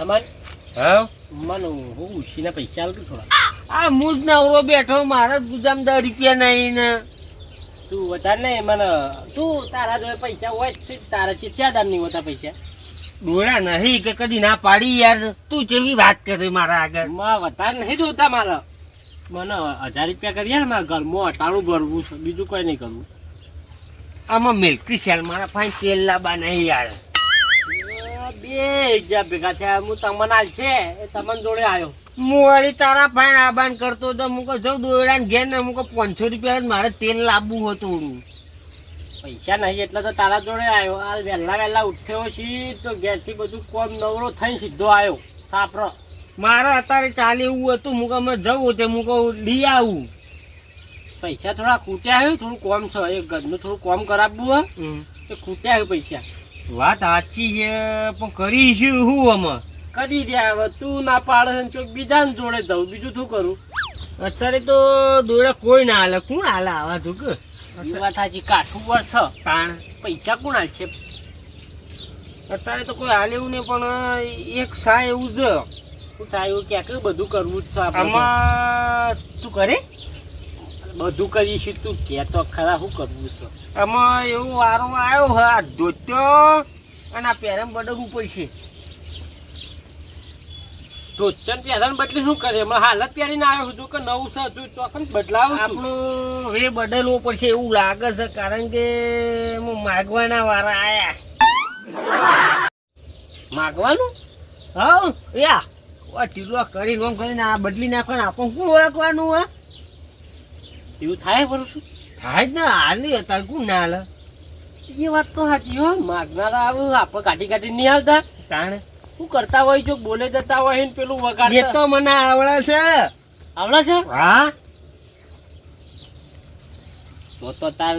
તમારે? હા? મને હું ઉશીના પૈસા આલતું થોડા. આ હું જ નવરો બેઠો મારા ગુજામ દસ રૂપિયા નહીં ને. તું વધારે નહીં મને તું તારા જોડે પૈસા હોય જ છે તારા છે ચા દામ નહીં હોતા પૈસા? ડોળા નહીં કે કદી ના પાડી યાર. તું જેવી વાત કરે મારા આગળ. માં વધારે નહીં જોતા મારા. મને હજાર રૂપિયા કરીએ ને મારા ઘરમાં અટાણું ભરવું છે બીજું કંઈ નહીં કરવું આમાં મિલ્કી શાલ મારા પાસે તેલ લાબા નહીં યાર. અ, બે ભેગા થયા હું તમને આલ છે એ તમને જોડે આવ્યો હું વળી તારા ભાઈ આબાન કરતો તો મુકો જઉં દોયડા ને ઘેર ને પાંચસો રૂપિયા મારે તેલ લાવવું હતું પૈસા નહીં એટલે તો તારા જોડે આવ્યો આ વહેલા વહેલા ઉઠ્યો છી તો ઘેરથી બધું કોમ નવરો થઈને સીધો આવ્યો સાપરો મારે અત્યારે ચાલે એવું હતું મુકો અમે જવું તે મુકો લઈ આવું. પૈસા થોડા ખૂટ્યા આવ્યું થોડું કોમ છે એ ઘરનું થોડું કોમ કરાવવું હોય તે ખૂટ્યા આવ્યું પૈસા. વાત સાચી છે પણ કરીશું શું અમે કરી દે હવે તું ના પાડે ચોક બીજાને જોડે જવું બીજું શું કરું? અત્યારે તો દોડા કોઈ ના હાલે. કોણ હાલે આવા તું કે વાત સાચી કાઠું છે. તાણ. પૈસા કોણ હાલ છે? અત્યારે તો કોઈ હાલે એવું નહીં પણ એક સા એવું છે શું થાય એવું ક્યાંક બધું કરવું જ છે આમાં તું કરે? બધું કરીશું તું કે તો ખરા શું કરવું છે? આમાં એવું વારો આવ્યો હા ધોત્યો અને આ પેરમ બદલવું પડશે. તો તને પહેલા બદલી શું કરે? એમાં હાલત પહેરીને આવ્યો છું કે નવું છે હજુ ચોકન બદલાવ આપણું એ બદલવું પડશે એવું લાગે છે કારણ કે એમાં માગવાના વારા આયા. માગવાનું? હા યા. વા ટીલો કરી રોમ કરીને આ બદલી નાખવાનું આપણું આપણને કોણ ઓળખવાનું હા એવું થાય કરું છું થાય જ ને હાલ અત્યારે કોણ ના હાલે એ વાત તો સાચી હો માગનારા આવું આપણે કાઢી કાઢી નહીં હાલતા તાણે? શું કરતા હોય જો બોલે જતા હોય ને પેલું એ તો મને આવડે છે. આવડે છે? હા? તો તો તાર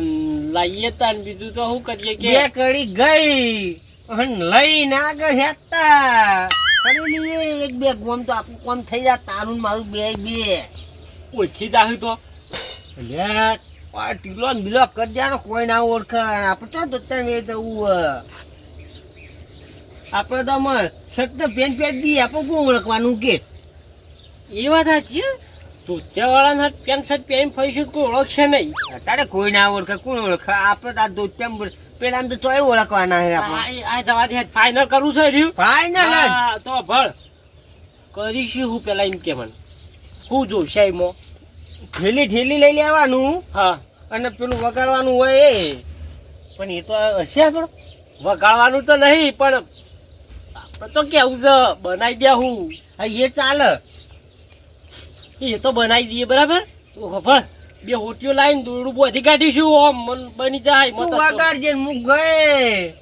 લઈએ તાર બીજું તો શું કરીએ કે? બે કડી ગઈ અને લઈને આગળ હેતા ખરી એક બે ગોમ તો આપણું કોમ થઈ જાય તારું મારું બે બે. ઓળખી જાહું તો. લે ટીલો બીલો કરજાનો કોઈ ના ઓળખે આપણે તો દત્તર વે જવું આપણે તો અમે શર્ટ પેન પેન્ટ દી આપણે કોણ ઓળખવાનું કે? એ વાત સાચી હે. ધોતિયાવાળાના શર્ટ પહેરીને કોઈ ઓળખશે નહીં. અત્યારે કોઈ ના ઓળખે કોણ ઓળખે આપણે તો આ દોત્યામ પેલા તો તોય ઓળખવાના આપણે. આ જવા દે ફાઇનલ કરવું છે રહ્યું ફાઈનલ તો ભળ. કરીશું હું પેલા એમ કે મને. હું જોશે એમાં ઠેલી ઠેલી લઈ લેવાનું. હા. અને પેલું વગાડવાનું હોય એ. પણ એ તો હશે આપણો વગાડવાનું તો નહીં પણ આપણે તો કેવું છે? બનાવી દે હું. હા એ ચાલે. એ તો બનાવી દઈએ બરાબર? ખબર બે હોટીઓ લાવીને દોરડું બોધી કાઢીશું ઓમ મન બની જાય મત વગાડજે મુક ગયે.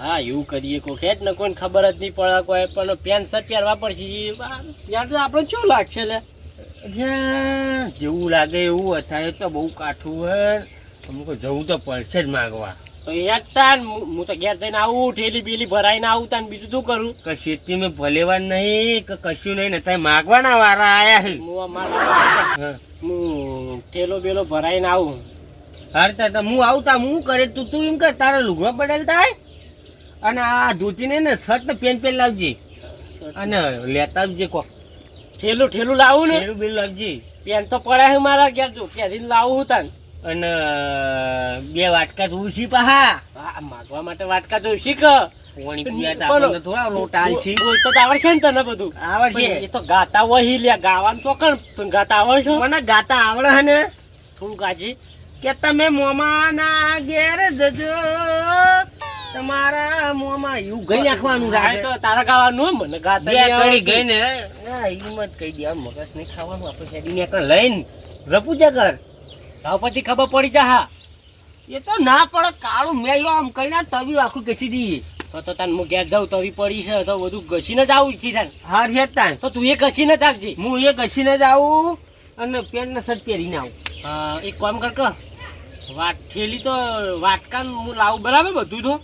હા એવું કરીએ કોઈ હેડ ને કોઈને ખબર જ નહીં પડે કોઈ. પણ પેન્ટ શર્ટ પહેરવા પડશે પેન્ટ આપણે શું લાગશે લે? જ્યાં જેવું લાગે એવું અત્યારે તો બહુ કાઠું હે. અમુક જવું તો પડશે જ માગવા. તો યાર તાન હું તો ઘેર જઈને આવું ઠેલી બેલી ભરાઈને આવું તાન બીજું શું કરું? કે શેતી મેં ભલેવા નહીં કે કશું નહીં ને તારે માગવાના વારા આયા છે. હું ઠેલો બેલો ભરાઈને આવું. હાર તાર હું આવતા હું કરે? તું તું એમ કર તારા લુગવા પડેલ થાય? અને આ ધોતીને ને શર્ટ ને પેન પેન લાવજે. અને લેતા આવજે કોક. ઠેલું ઠેલું લાવું ને? ઠેલું બિલ લાવજે પેન તો પડ્યા છે મારા ઘેર જો ક્યાંથી લાવું હું તને. અને બે વાટકા તો ઉછી પહા. માગવા માટે વાટકા તો આપણને થોડા લોટ છે બોલતો તો આવડશે ને તને બધું. આવડશે. એ તો ગાતા વહી લે ગાવાનું ચોકણ પણ ગાતા આવડશે મને ગાતા આવડે હે ને? થોડું ગાજી? કે તમે મોમાના ઘેર જજો. તમારા મોમાં એવું ગઈ નાખવાનું રાખે તો તારા ખાવાનું મને ગાતા બે કડી ગઈ ને હા હિંમત કહી દે આમ મગજ નહીં ખાવાનું આપણે શેરી ને કણ લઈને રપુજા કર ખબર પડી જા હા. એ તો ના પડે કાળું મેં આમ કઈ ના તવી આખું ઘસી દઈએ. તો તો તને હું ઘેર જાઉં તવી પડી છે તો બધું ઘસીને જ આવું ઈચ્છી તને. હાર હેતા તો તું એ ઘસીને જ આવજે હું એ ઘસીને જ આવું અને પેન્ટ ને શર્ટ પહેરીને આવું. હા, એક કામ કર. વાટ થેલી તો વાટકા હું લાવું બરાબર? બધું તો.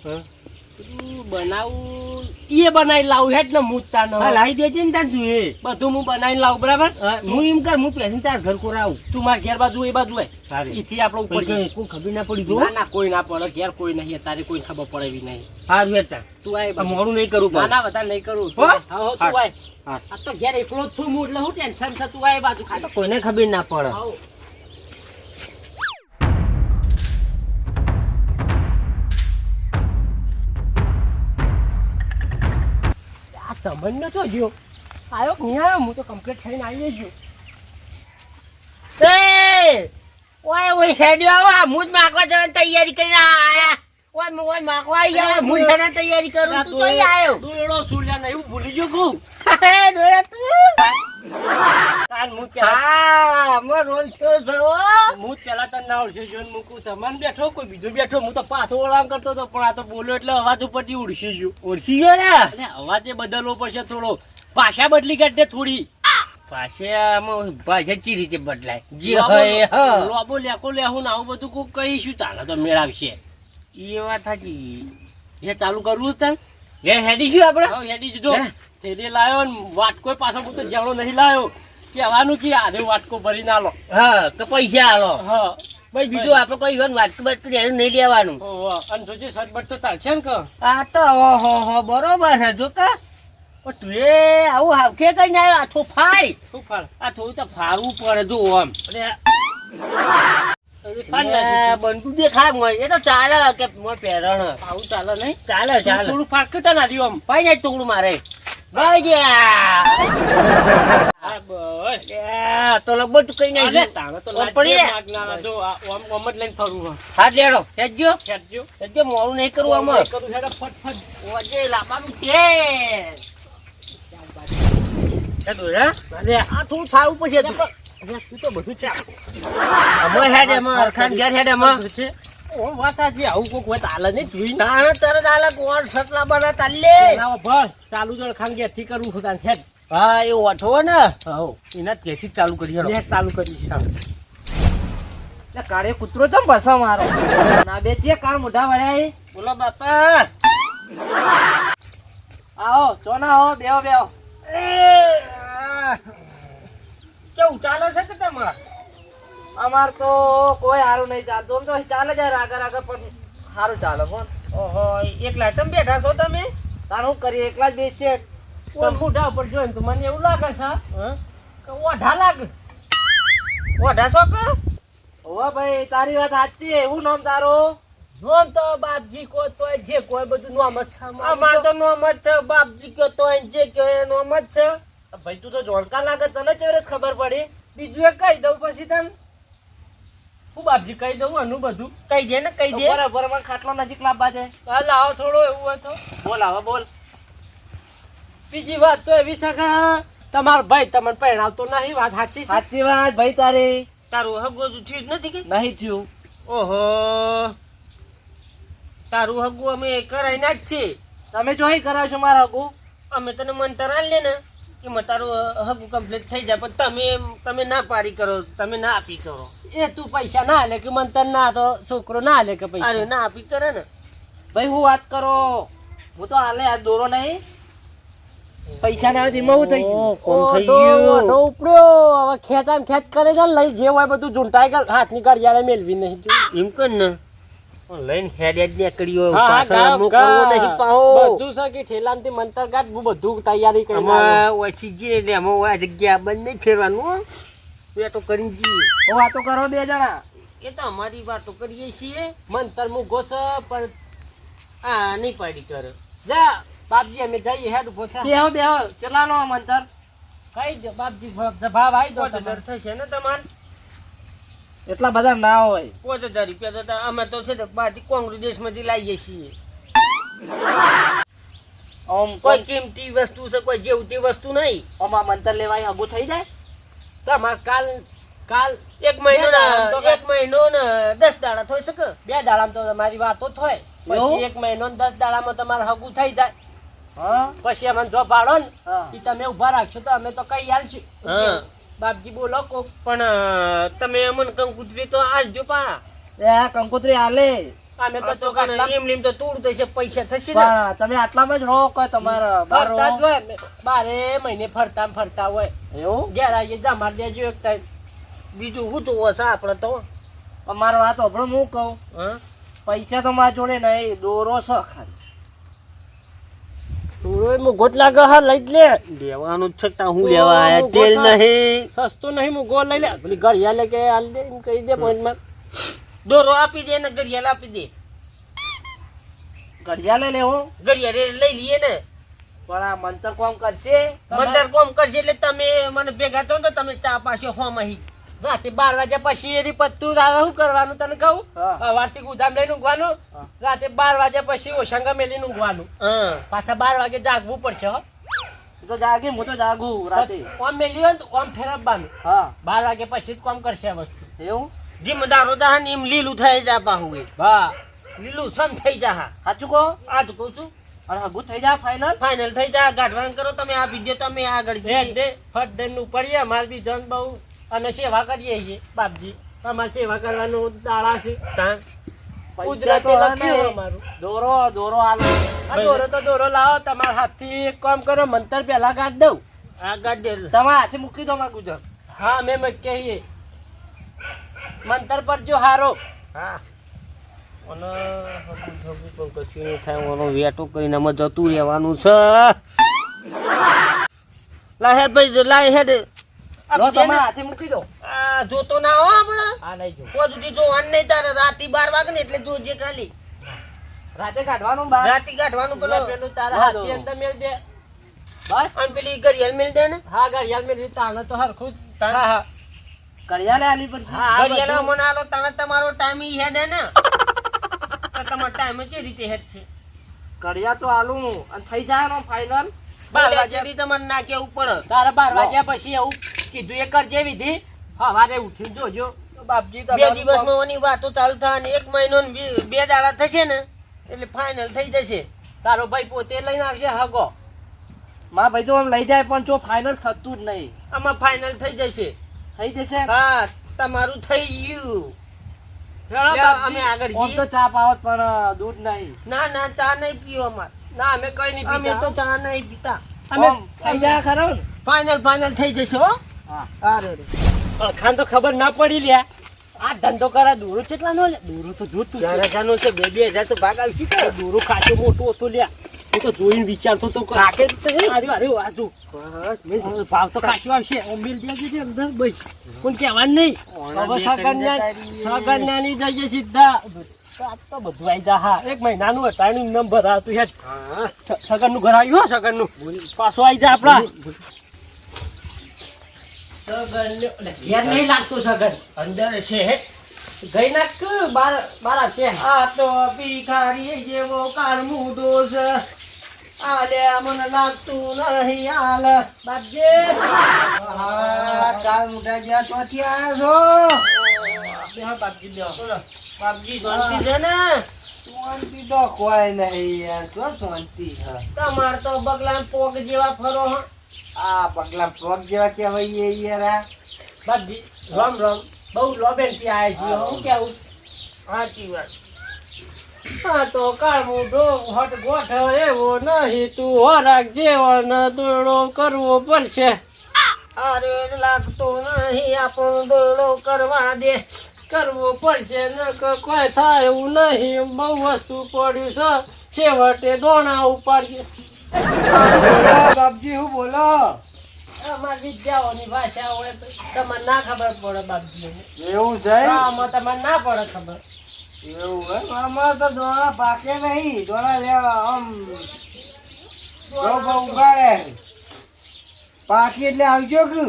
બનાવું એ બનાવી લાવું હેડ ને હું તાર લાવી દેજે ને તાર જોઈએ બધું હું બનાવીને લાવું બરાબર? હું એમ કર હું પહેરીને તાર ઘર કોરાવું. તું મારા ઘેર બાજુ એ બાજુ હોય એથી આપણે ઉપર કોઈ ખબર ના પડી જો. ના ના કોઈ ના પડે ઘેર કોઈ નહીં તારે કોઈ ખબર પડે એવી નહીં. સારું હેડ તું આય મોડું નહીં કરું ના ના વધારે નહીં કરું. હો? હા તું આય. આ તો ઘેર એકલો જ છું હું એટલે હું ટેન્શન છે તું આય બાજુ કોઈને ખબર ના પડે. સંબંધ નતો ગયો આવ્યો નહીં આવ્યો હું તો કમ્પ્લીટ થઈને આવી ગયો એ! ઓય ઓય હેડ્યો આવો. આ મુજ માગવા જવાની તૈયારી કરીને આયા. ઓય મુ ઓય માગવા આવી ગયા મુજ તૈયારી કરું. તું તો આયો. દોયડો સૂર્યા નહીં હું ભૂલી ગયો તું. કાન હું હા મો રોલ થયો છે હું. પેલા તને ના ઓળખ્યો છું મૂકું સમાન બેઠો કોઈ બીજો બેઠો હું તો પાછો ઓળામ કરતો હતો પણ આ તો બોલ્યો એટલે અવાજ ઉપરથી ઉડશી ગયો ઓળખી ગયો ને? અને અવાજે બદલવો પડશે થોડો. ભાષા બદલી કાઢે થોડી. ભાષામાં ભાષા ચી રીતે બદલાય? જે હોય હ. લોબો લેકો લેહું ને આવું બધું કોઈ કહીશું તારે તો મેળાવશે એ વાત સાચી. એ ચાલુ કરવું છે એ હેડીશું આપણે? હા હેડી જજો હે? થેલી લાયો ને વાટકો પાછો હું તો જાણો નહીં લાયો. કહેવાનું કે આધે વાટકો ભરી ના લો. હા કે પૈસા આલો. હા. ભાઈ બીજું આપણે કોઈ વાત વાટકો બાટકો એનું નહીં લેવાનું. અને જોજે સટબટ તો ચાલશે ને કે? આ તો ઓહો હો બરોબર છે જો કે ઓ તું એ આવું હાવખે કઈ આવ્યો? આ ફાઈ શું ફાળ? આ થોડું તો ફારવું પડે જો આમ. અરે ફાડ નાખ્યું. બંધુ એ તો ચાલે કે મોય પહેરણ. આવું ચાલે નહીં? ચાલે ચાલે. થોડું ફાડ કરતા ના આમ. ભાઈ જાય ટુકડું મારે. ભાઈ ગયા. બસ. તો લગભગ કઈ નહીં. તારે તો પડી જે રે. માગ ના જો ઓમ ઓમ જ લઈને ફરું હું. લેડો. હેજો ખેંચજો હેજો મોડું નહીં કરવું આમાં. કરું હેડો ફટ ફટ ઓજે લાંબાનું છે. હેડો રે આ થોડું ફાવું પછી તું તો બધું ચાલ. અમે હેડે માં અરખાન ઘેર હેડે માં છે. ઓ વાત આવું કોક વાત હાલે નહીં જોઈ ને તરત આલે કોણ સટલા બના તાલે લાવો ભર ચાલુ જળ ખાન ગયા થી કરવું છું તાર ખેડ હા એ ઓઠો ને. હો એના ચાલુ કરી હેડો ચાલુ કરી છે. કાળે કૂતરો ચમ ભસા મારો? ના બે છે કાળ મોઢા વળ્યા બોલો બાપા. આવો ચોના આવો બેહો બેહો. કેવું ચાલે છે કે તમારે? અમાર તો કોઈ સારું નહીં ચાલતું. આમ તો ચાલે જાય આગળ આગળ પણ સારું ચાલે કોણ ઓહો એકલા તમે બેઠા છો તમે? તાર હું કરીએ એકલા જ બેસીએ. પણ મોઢા ઉપર જોઈને તો મને એવું લાગે છે કે ઓઢા લાગે. ઓઢા છો કે? હોવા ભાઈ તારી વાત સાચી એવું નામ તારું? નોમ તો બાપજી કો તોય જે કોઈ બધું નોમ જ છે અમાર તો. નોમ જ છે બાપજી કો તો જે કયો એ નોમ જ છે. ભાઈ તું તો જોણકા લાગે તને ચેવરે ખબર પડી? બીજું એક કહી દઉં પછી તને. હું બાપજી કહી દઉં આનું બધું. કહી દે ને કહી દે. બરાબર મને ખાટલો નજીક લાવવા દે હાલ આવો થોડો એવું હોય તો. બોલ આવો બોલ. બીજી વાત તો એવી છે તમારો ભાઈ તમને પરણાવતો નહીં વાત સાચી સાચી વાત ભાઈ તારી. તારું હગો થયું જ નથી કે? નહીં થયું. ઓહો. તારું હગું અમે કરાઈ ના જ છે તમે જોઈ કરાવ છો મારા હગું? અમે તને મંતર આલ લે ને. કે મતારો હક કમ્પ્લીટ થઈ જાય પણ તમે તમે ના પારી કરો તમે ના આપી કરો. એ તું પૈસા ના હાલે કે મંતર ના તો છોકરો ના હાલે કે અરે પૈસા ના આપી કરે ને. ભાઈ હું વાત કરો. હું તો હાલે આ દોરો નહીં. પૈસા ના હતી હું થઈ ગયું. થઈ ગયું. ઉપડ્યો. હવે ખેંચામ ખેંચ કરે છે લઈ જે હોય બધું ઝૂંટાઈ ગયેલ હાથની ઘડિયાળે મેળવી નહીં એમ કર ને. લઈને હેડેડ નીકળ્યો પાછળ આમનું નહીં પાહો. બધું છે કે ઠેલામાંથી મંતર ગાટ હું બધું તૈયારી કરી આમાં ઓછી જે એટલે આમાં આ જગ્યા બંધ નહીં ફેરવાનું હો. બેટો કરીને જઈએ. વાતો કરો બે જણા. એ તો અમારી વાતો કરીએ છીએ. મંતર મુ ગોસ પણ આ નહીં પાડી કરે. જા બાપજી અમે જઈએ હેડ ઊભો થા. બેહો બેહો ચલાનો મંતર. કઈ દો બાપજી ભાવ આવી દો હજાર થશે ને તમારે? એટલા બધા ના હોય. પાંચ હજાર રૂપિયા તો અમે તો છે ને બહારથી કોંગ્રેસ દેશમાંથી લાવીએ છીએ. આમ કોઈ કિંમતી વસ્તુ છે કોઈ જેવતી વસ્તુ નહીં. આમાં મંતર લેવાય હગું થઈ જાય? તમાર કાલ કાલ એક મહિનો ને એક મહિનો ને દસ દાડા થઈ શકે. બે દાડામાં તો તમારી વાતો થાય પછી એક મહિનો ને દસ દાડામાં તમારે હગું થઈ જાય. પછી અમને જો પાડો ને તમે ઊભા રાખશો તો અમે તો કઈ હાલ છું હા. બાપજી બોલો કોક. પણ તમે અમને કંકુતરી તો આલજો પા. એ કંકોત્રી આલે. અમે તો તો એમ લીમ તો તૂડ થશે પૈસા થશે ને. તમે આટલામાં જ રહો કે તમારા બાર? જ હોય બારે મહિને ફરતા ફરતા હોય. એવું? ઘેર આવીએ જમાર દેજો એક ટાઈમ. બીજું હું તો હશે આપણે તો. અમારો મારો વાત સાંભળો હું કહું. પૈસા તો મારા જોડે નહીં દોરો છે ખાલી. મુગોટ લાગે લઈ લે. લેવાનું છે હું તો લેવા આયા? હું તેલ નહીં. સસ્તો નહીં મુગો લઈ લે. પેલી ઘડિયા લે કે હાલ દે એમ કહી દે પોઈન્ટમાં. દોરો આપી દે ને ઘડિયાળ આપી દે. ઘડિયા લઈ લેવો. ઘડિયાળ લઈ લઈએ ને. પણ આ મંતર કોમ કરશે? મંતર કોમ કરશે એટલે તમે મને ભેગા થો તો તમે ચા પાછો હો મહી રાતે બાર વાગ્યા પછી એની પત્તું તારે શું કરવાનું તને કહું? વારથી ગુદામ લઈને ઊંઘવાનું. રાતે બાર વાગ્યા પછી ઓશંગા મેલી ઊંઘવાનું. હા. પાછા બાર વાગે જાગવું પડશે હો. તો જાગી હું તો જાગું રાતે. ઓમ મેલી હોય ને તો ઓમ ફેરવવાનું. હા. બાર વાગ્યા પછી જ કોમ કરશે વસ્તુ. એવું? જીમ દારો દહન એમ લીલું થઈ જા પાહું. હા. લીલું સમ થઈ જા હા. સાચું કહો? આ જ કહું છું. અને હગુ થઈ જાય ફાઇનલ ફાઇનલ થઈ જા ગાઢવાન કરો તમે આ વીડિયો તમે આગળ દે દે ફટ દઈને ઉપડીએ અમારે બી જન બહુ અને સેવા કરીએ છીએ બાપજી. અમારે સેવા કરવાનું દાળા છે. તો લખ્યું અમારું. દોરો દોરો આલો. આ દોરો તો દોરો લાવો તમારા હાથથી એક કામ કરો મંતર પહેલા કાઢ દઉં. આ ગાડે તમારા હાથે મૂકી દો મારા ગુજરાત હા મેં મૂકીએ મંતર પર જો હારો. હા. અને પણ કશું નહીં થાય ઓનો વેટો કરીને અમે જતું રહેવાનું છે. લાહેડ ભાઈ લા હેડ. લો તમારા હાથે મૂકી દો. આ જોતો ના હો આપણે હા નહીં જો કોઈ સુધી જોવાનું નહીં તારે. રાતી બાર વાગે ને એટલે જોજે ખાલી. રાતે કાઢવાનું બાર. રાતી કાઢવાનું પેલો. પેલું પેલું તારા હા, અંદર મેળ દે. બસ. અને પેલી ઘડિયાળ મિલ દે ને? હા ઘડિયાળ મેળવી તાણે તો હરખું જ. હા હા. આલી પડશે હા, ઘડિયાળ મને આલો તાણે તમારો ટાઈમ ઈ હેડે ને. તમારો ટાઈમ જે રીતે હેડ છે ઘડિયાળ તો આલું. અને થઈ જાય ને ફાઇનલ બાર બાર વાગ્યા ના કેવું પડે. તારા બાર વાગ્યા પછી એવું કીધું એ કરજે વિધિ સવારે ઉઠીને જોજો. બાપજી બે તમારું દિવસમાં ઓની વાતો ચાલુ થાય એક મહિનો બે- બે દાડા થશે ને એટલે ફાઇનલ થઈ જશે. તારો ભાઈ પોતે લઈને આવશે હગો. માં ભાઈ તો આમ લઈ જાય પણ જો ફાઇનલ થતું જ નહીં. આમાં ફાઇનલ થઈ જશે. થઈ જશે? હા તમારું થઈ ગયું. અમે આગળ તો ચા પાવત પણ દૂધ નહીં. ના ના ચા નહીં પીવો અમાર. ના અમે કઈ નહીં અમે તો ચા નહીં પીતા. અમે જાય ખરો ને. ફાઇનલ ફાઇનલ થઈ જશે હો. હા. અરે રે. તો ખબર ના પડી લ્યા. આ ધંધો કરા દોરો કેટલા નો લે? દોરો તો જોતું ચાર હજારનો છે બે બે હજાર તો ભાગ આવશે કે? દોરો ખાચો મોટો હતો લ્યા. હું તો જોઈને વિચારતો તો કાકે તો અરે અરે આજુ ભાવ તો કાચું આવશે. ઓમિલ દેજે છે અંદર બસ કોણ કહેવાનું નહીં. હવે સગન્યા સગન્યાની જઈએ સીધા. આ તો બધું આવી જા. હા એક મહિનાનું અટાણું નંબર હતું યાર. સગનનું ઘર આવ્યું હો સગનનું? પાછો આવી જા આપડા સગન ઘેર નહીં લાગતું સગન. અંદર છે. ગઈ નાખ બાર બાર છે હા તો ભિખારી જેવો કાળમુડો છે. આલે મને લાગતું નહીં આલ બાપજી હા કાળમુડા જ્યાં ચોથી આવ્યા છો શાંતિ છે ને શાંતિ તો કોઈ નહીં યાર તો શાંતિ છે તમાર તો બગલા પોગ જેવા ફરો હા આ પગલા પોગ જેવા કહેવાય યાર. બાપજી રામ રામ બહુ લોબેનથી આવ્યા છે હું કેવું સાચી વાત હા તો કાળ મોઢો હટ ગોઠ એવો નહીં તું હોરાક જેવો દોડો કરવો પડશે. અરે લાગતો નહીં આપણો દોડો કરવા દે. કરવો પડશે ન કોઈ થાય એવું નહીં. બહુ વસ્તુ પડ્યું છે. છેવટે દોણા ઉપાડશે બાપજી હું બોલો? અમારી વિદ્યાઓની ભાષા હોય તમારે ના ખબર પડે બાપજી એવું છે આમાં તમને ના પડે ખબર. એવું હે તો દોડા પાકે નહીં. દોડા લેવા આમ રોબા ઉગાડે. પાકી એટલે આવજો કે.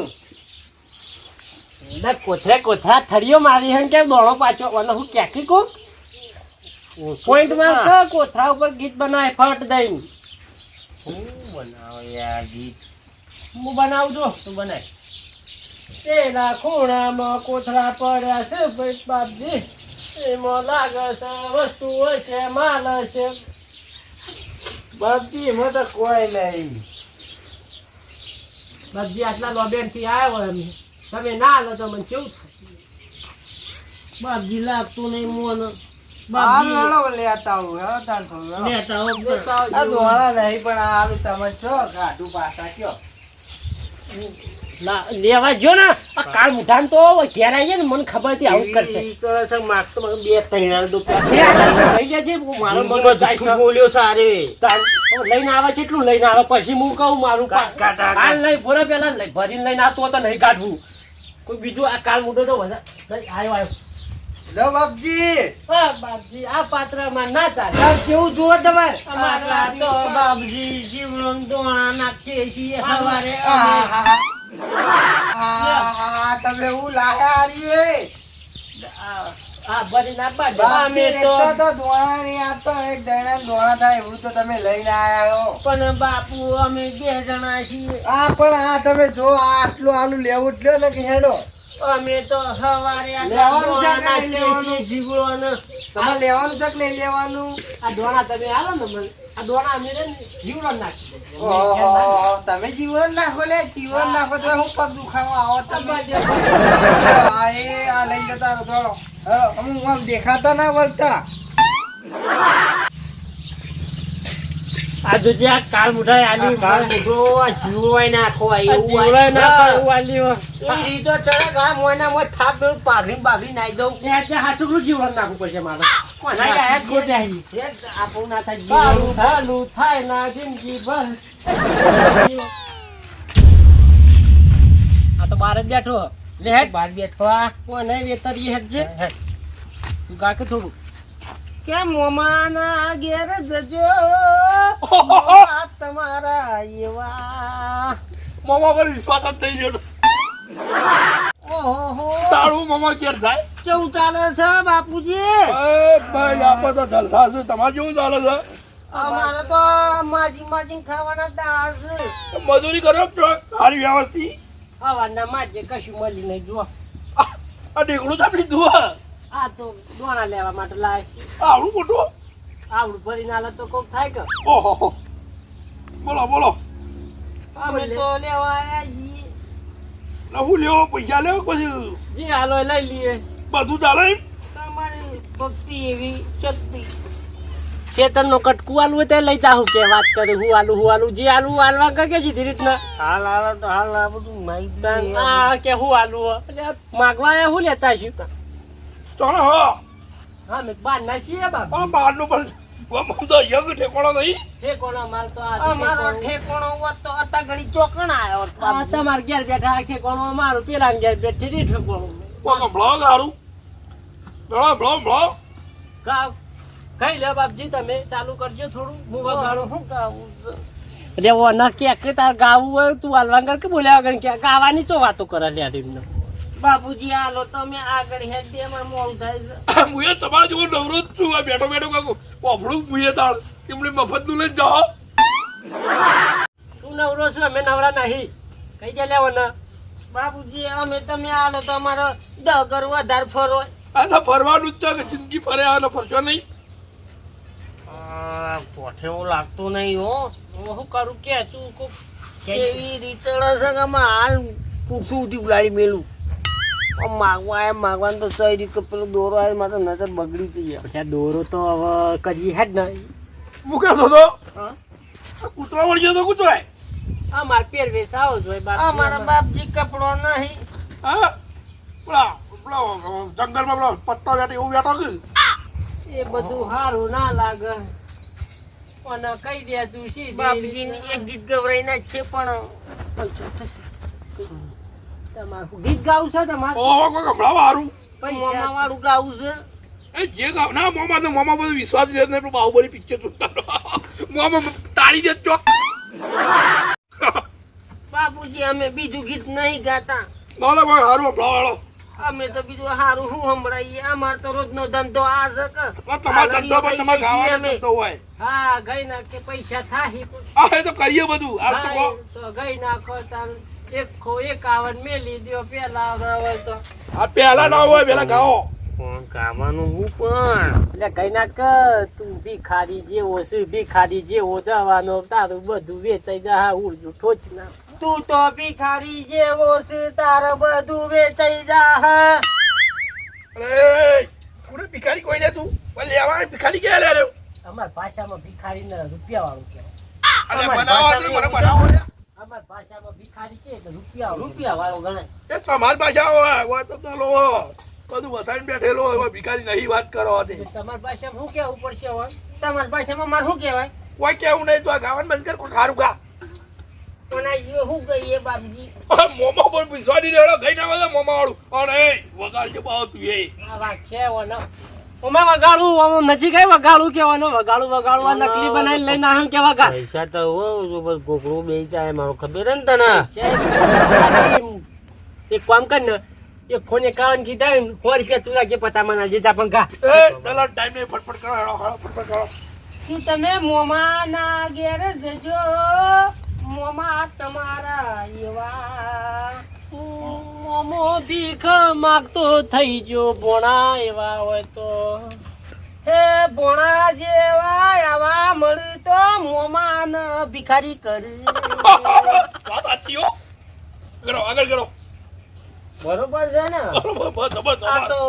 ના કોથરે કોથરા થળીઓ મારી હે કે દોડો પાછો અને હું ક્યાંથી કહું? પોઈન્ટમાં કોથરા ઉપર ગીત બનાવે ફટ દઈ હું બનાવો યાર ગીત? હું બનાવું તું બનાય. તેના ખૂણામાં કોથરા પડ્યા છે ભાઈ બાપજી. એમાં લાગે છે વસ્તુ હોય છે માલ છે. બધી એમાં તો કોઈ નહીં. બાપજી આટલા લોબેનથી આવ્યો એમ તમે ના લો તો મને કેવું બધી લાગતું નહીં મોન. લેતા નહીં પણ આ આવી તમે છો ગાઢું પાછા કયો. લેવા જો ને આ કાળ મુઠાન તો ઘેર આવીએ ને મને ખબર હતી આવું કરશે. ઈ તો છે, માર તો મને બે ત્રણ હાલ દો છે, મારો મગજ બોલ્યો સારે. લઈને આવે છે એટલું લઈને આવે. પછી હું કહું મારું. કાલ નહીં ભોરા પેલા ભરીને લઈને આવતો તો નહીં કાઢવું. કોઈ બીજું આ કાળ મુઠો તો વધારે લઈ આવ્યો આવ્યો લો બાપજી. હા બાપજી આ પાત્રમાં ના ચાલે. કેવું જુઓ તમારે અમારા તો બાપજી જીવન દોણા નાખીએ છીએ સવારે આ, તમે હું લાયા હારી આ ભરીને આપવા દે. અમે અમે તો- તો ધોળા નહીં આ તો એક દણા ધોળા થાય એવું તો તમે લઈને આયા હો. પણ બાપુ અમે બે જણા છીએ. આ પણ આ તમે જો આટલું આલુ લેવું જ લ્યો ને કે હેડો. અમે તો સવારે લેવાનું છે લેવાનું? જીવડોને. તમારે લેવાનું છે નહીં લેવાનું? આ દોણા તમે આલો ને મને. આ દોણા અમે જીવડો નાખી તમે જીવન નાખો લે જીવન નાખો તો હું પગ દુખાવા આવો તમે. આ લઈ જતા દેખાતા ના વળતા. આ જોજે આ કાળ મુઠાઈ આલી. કાળ જીવડોય નાખવા આ એવું જીવડોય ના આ- એવું આલી હોય. એવી રીતે ચડે આ મોયના મોય થાપ દેવું, પાઘડી બાઘડી નાઈ દઉં. ને આજે હાચુકલું જીવડો નાખવું પડશે મારે. કોના આયા ગોતે આવી. એ ના થાય સારું જીવડું. થાય ના જિંદગી ભર આ તો બાર જ બેઠો. લે હેડ. બાર બેઠો કોને વેતરી હેડ છે તું કાકે થોડું. કે મોમાના ઘેર જજો? મોમા તમારા એવા. મોમા પર વિશ્વાસ જ થઈ ગયો. ઓહો તારું મોમા ઘેર જાય? કેવું ચાલે છે બાપુજી? એ ભાઈ આપણે તો જલસા છે. તમારે કેવું ચાલે છે? અમારે તો માજી માજી ખાવાના દાળ છે. મજૂરી કરો તો સારી વ્યવસ્થિત? હવાના માજે કશું મળી નહીં જો આ આ ઢીકણું તમે લીધું હે આ તો દોણા લેવા માટે લાવે છે. આવડું મોટું? આવડું ભરીને આલે તો કોક થાય કે? ઓહો બોલો બોલો. અમે તો લેવા છીએ. હું લેવો પૈસા લેવો પછી? જે હાલો એ લઈ લઈએ બધું ચાલે? તમારી ભક્તિ એવી શક્તિ. ચેતન નો કટકું આલું તે લઈ જાઉં કે વાત કરે હું આલુ હું આલુ. જે આલુ હાલવા કર કે સીધી રીતના. હાલ હાલ તો હાલ આ બધું માહિતી કે હું આલુ એટલે માગવા આયા હું લેતા છું ચાલો હા. હા મેં બાર બાપ. આ પણ આમ તો યંગ ઠેકોણો નહીં. તો આ અમારો ઠેકોણો. હોત તો અતા ઘડી ચોકણ આવ્યો આ. તમાર ઘેર બેઠા ઠેકોણો મારું પેલા ઘેર બેઠી ઠેકોણો. ગાવ. કઈ લે બાપજી તમે ચાલુ કરજો થોડું હું વગાડું. શું ગાવું? અરે ઓ ના કે કે તાર ગાવું હોય તું હાલવા કર કે બોલ્યા વગર કે ગાવાની તો વાતો કરે લે તેમને બાપુજી હાલો તમે આગળ હેડ દે અમારે મોડું થાય છે. હું એ તમારા જેવો નવરો જ છું આ બેઠો બેઠો કાકુ. હું એ તાળ. એમણે મફતનું લઈને જાઓ. તું નવરો છે અમે નવરા નહીં. કઈ દે લેવો ને બાપુજી અમે તમે હાલો તો અમારો ડગર વધારે ફરો. આ તો ફરવાનું જ છે જિંદગી ફરે આનો ફરશો નહીં. પોઠે એવું લાગતું નહીં હો. હું શું કરું? કે તું કેવી એવી રીચડ હશે કે હાલ કુરસું ઉઠી ઉલાડી મેલું. માગવા એમ માગવાનું તો સહી રીતે પેલો દોરો આવે મારે નજર બગડી ગઈ પછી આ દોરો તો હવે કરીએ હેડ ને મૂકે તો તો હા? આ વળી ગયો તો કૂતરાય આ માર પેર આવો જોઈએ બાપ મારા બાપજી કપડો નહીં. હા? પેલા પેલો જંગલમાં પેલો પત્તો બેઠો એવું વેટો કે? એ બધું સારું ના લાગે. અને કઈ દે તું સીધી બાપજીની એક ગીત ગવરાઈ ના છે પણ તમારું ગીત ગાવું છે તમારે? ઓહો કોઈ હમણાં સારું મોમા વાળું ગાવું છે? એ જે ગાવ ના મોમાં તો મોમાં બધું વિશ્વાસ રહે ને બાહુબલી પિક્ચર જોતા મોમાં તાળી દે ચોક બાપુજી અમે બીજું ગીત નહીં ગાતા. હમણાં વાળો. અમે તો બીજું હારું શું સંભળાઈએ? અમાર તો રોજનો ધંધો આ છે કે. તમારા ધંધો પર તમારે ગાવાનો ધંધો હોય. હા ગઈ ના કે પૈસા થાય આ તો કરીએ બધું. તો ગઈ નાખો તાર. એક ખો એકાવન મેલી પેલા તો. આ પહેલા ના હોય પેલા ગાઓ. પણ ગાવાનું હું પણ? એટલે કઈ ના તું ભિખારી ભિખારી તારું બધું વેચાઈ જા ઉડજુ ઠોચ ના. તું તો ભિખારી જેવો ઓછું તારે બધું વેચાઈ જા અરે કોને ભિખારી કોઈ લે તું? પણ લેવા ભિખારી ક્યાં લે રહ્યો અમાર ભાષામાં ભિખારીને રૂપિયા વાળું કે અરે બનાવો મને બનાવો લે. અમાર ભાષામાં ભિખારી કે રૂપિયા રૂપિયા વાળો ગણાય. એ તમારી ભાષા હોય તો ચાલો બધું વસાઈને બેઠેલો હોય ભિખારી નહીં વાત કરો તમારી ભાષામાં શું કેવું પડશે હોય તમારી ભાષામાં મારે શું કહેવાય? કોઈ કેવું નહીં તો આ ગાવાનું બંધ કર કોઈ ખારું ગા પણ મોમો પર વિશ્વાની રેડો ગઈ ના મોમા વાળું. અને એ વગાડજે બાવ તું એ. આ વાત છે ઓનો ઓમાં વગાડું આમ નજીક આવી વગાડું કેવાનો વગાડું વગાડું આ નકલી બનાવી લઈને આવ્યો કે વગાડ પૈસા તો હો બસ ગોકળું બે જાય મારો ખબર ને તને? એક કામ કર ને એક ફોન એકાવન કીધા ને સો રૂપિયા તું રાખજે પતા મને જીતા પણ કા એ દલાલ ટાઈમ નહીં ફટફટ કરો હેડો હેડો ફટફટ કરો. શું તમે મોમાના ઘેર જજો? મોમા તમારા એવા મોમો ભીખ માગતો થઈ ગયો ભોણા એવા હોય તો. હે ભોણા જેવા આવા મળી તો મોમાન ભિખારી કરી. વાત સાચી હો. કરો આગળ કરો. બરોબર છે ને? આ તો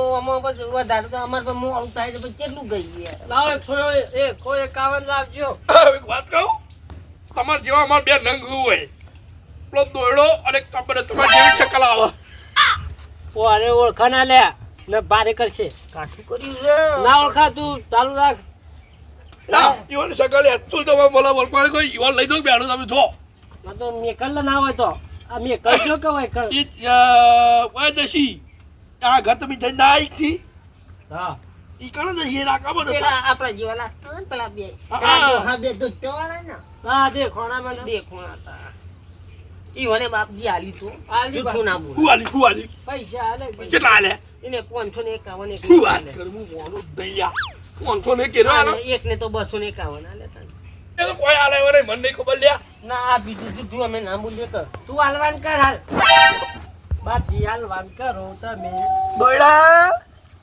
બસ વધારે તો અમારે મોં આવું થાય તો પછી કેટલું ગઈ લાવ એક સો એક સો એકાવન લાવજો. એક વાત કહું? તમારે જેવા અમારે બે નંગ હોય. પેલો દોયડો અને કબર તમારે જેવી શકલ આવે. ઓ અરે ઓળખા ના લે. ને બારે કરશે. કાઠું કર્યું છે. ના ઓળખા તું ચાલુ રાખ. ના ઈવન શકલ તું તો બોલા બોલ પણ કોઈ. ઈવન લઈ દો બેડો તમે જો ના તો મેકલ ના હોય તો. આ મેકલ જો કે હોય કળ ઈ વાય દશી આ ઘર તમે જઈને આવી થી. હા. ઈ કણ જ હે કામ બોલ પેલા આપણા જીવાના ને પેલા બે. હા. હા. બે દૂધ પીવાના ને. હા દે ખોણા મને બે ખૂણા હતા ઈ બાપજી આલી તો. આલી જૂઠું ના બોલ. હું આલી હું આલી? પૈસા આલે કેટલા આલે? એને પાંચસો ને એકાવન એક શું વાત કરું હું મોડું દઈયા કેરો આલે? એક ને તો બસો ને એકાવન આલે તને. એ તો કોઈ આલે વરે મને નહીં ખબર લ્યા. ના આ બીજું જૂઠું અમે ના બોલીએ તો. તું હાલવાન કર હાલ. બાજી હાલવાન કરો તમે. બડા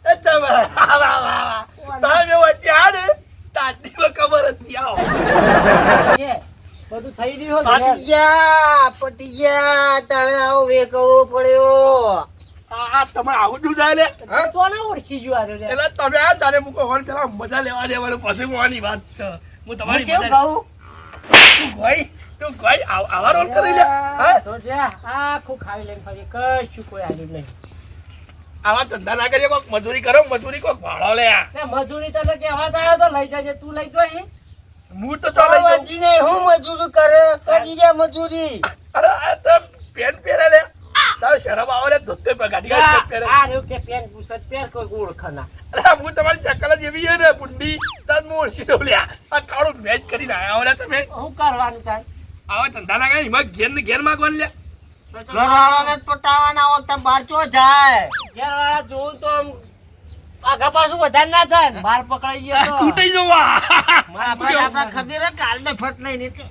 એ તમે. આ વા વા વા તમે વચ્ચે આને તાતી ખબર હતી આવો. કે? બધું થઈ રહ્યું પટી ગયા પટી ગયા તારે આવો વે કરવો પડ્યો. આ આ તમે આવું જાય લે તો ના ઓળખી ગયો આ એટલે તમે આ તારે મૂકો હોન પેલા મજા લેવા દેવાનું પછી મોવાની વાત છે. હું તમારી કેવું કહું? તું ગઈ તું ગઈ આવા રોલ કરી લે. હા? તો જા આખું ખાઈ લઈને ફરી કશું કોઈ આવ્યું નહીં. આવા ધંધા ના કરીએ કોક મજૂરી કરો મજૂરી કોક ભાડો લે. મજૂરી તને કેવા જ આવ્યો તો લઈ જજે તું લઈ જોઈ હું તો ચાલે. મજૂરી હું મજૂરી કરે? કરી દે મજૂરી. અરે આ તો પેન્ટ પહેરે લે. તારે શરમ આવે લે ધોતે પર ગાડી ગાડી પહેરે. આ રહ્યું કે પેન પૂછત પેર કોઈ ઓળખ અરે હું તમારી ચકલા જેવી છે ને પુંડી તાર હું ઓળખી દઉં લ્યા. આ કાળું મેચ કરીને આયા ઓલા તમે. હું કરવાનું થાય આવા ધંધા ના કરે એમાં ઘેર ને ઘેર માગવાનું લે ઘરવાળાને જ પટાવાના વખતે બાર ચો જાય? ઘેર વાળા જોઉં તો આમ આગા પાછું વધારે ના થાય ને પકડાઈ ગયો તૂટી જવા. આપણે ખબર કાલ ને ફટ લઈને એટલે.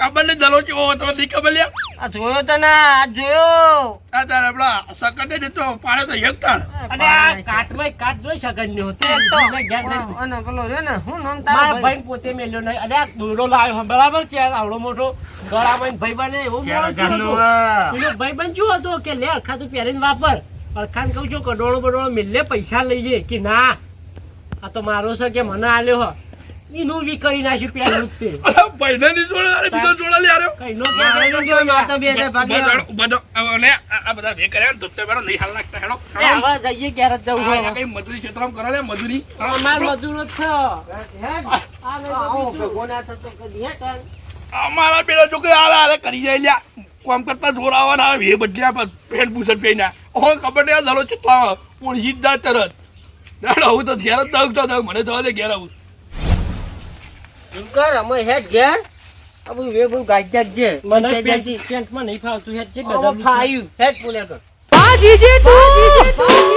ખબર નહીં દલો કેવો હતો નહીં ખબર આ જોયો તને આ જોયો. આ તારે આપડા સકટે ને તો પાડે તો એક તાર અને આ કાટમાં કાટ જોઈ શકે નહીં હોતી તો. અને પેલો રહ્યો ને હું નામ તારો ભાઈ? ભાઈ પોતે મેલ્યો નહીં. અને આ દોરડો લાવ્યો બરાબર છે આવડો મોટો ગળામાં ભાઈ બને એવું થયું ભાઈ બન શું હતો કે લે ખાતું તું પહેરીને વાપર. અરખાને કહું છું કડોળો બડોળો મિલે પૈસા લઈએ કે ના? આ તો મારો છે કે મને આલ્યો હો. એનું વી કરી નાખ્યું પહેલું જ તે અરે જોડે અરે બીજો જોડે લે આરે કઈનો કે ના તો બે ભાગ્યા. બધો બધો આ બધા બે કર્યા ધોતે બેડો નહીં હાલ નાખતા હેડો હવે જઈએ ઘેર જ જવું છે. કઈ મજૂરી ક્ષેત્રમાં કરે લે મજૂરી. માર મજૂરો જ છે. હે આ નહીં તો બીજું. ભેગો ના થતો કદી હે તાર. અમારા પેલા જો કે આલા આલે કરી જાય લ્યા. કોમ કરતા જોર આવવાના એ બદલ્યા પર પેન પૂછત પેના ઓ ખબર નહીં આ દલો ચેટલા પોણી જ તરત. દાડો હું તો ઘેર જ દઉં તો મને જવા દે ઘેર આવું. શંકર કર અમે હે ઘેર? આ બધું વે બધું ગાજ્યા જે મને પેન્ટ- પેન્ટમાં નહીં ફાવતું હેડ છે બધા ફાયું. હે બોલ્યા કર પાજી જે tudo!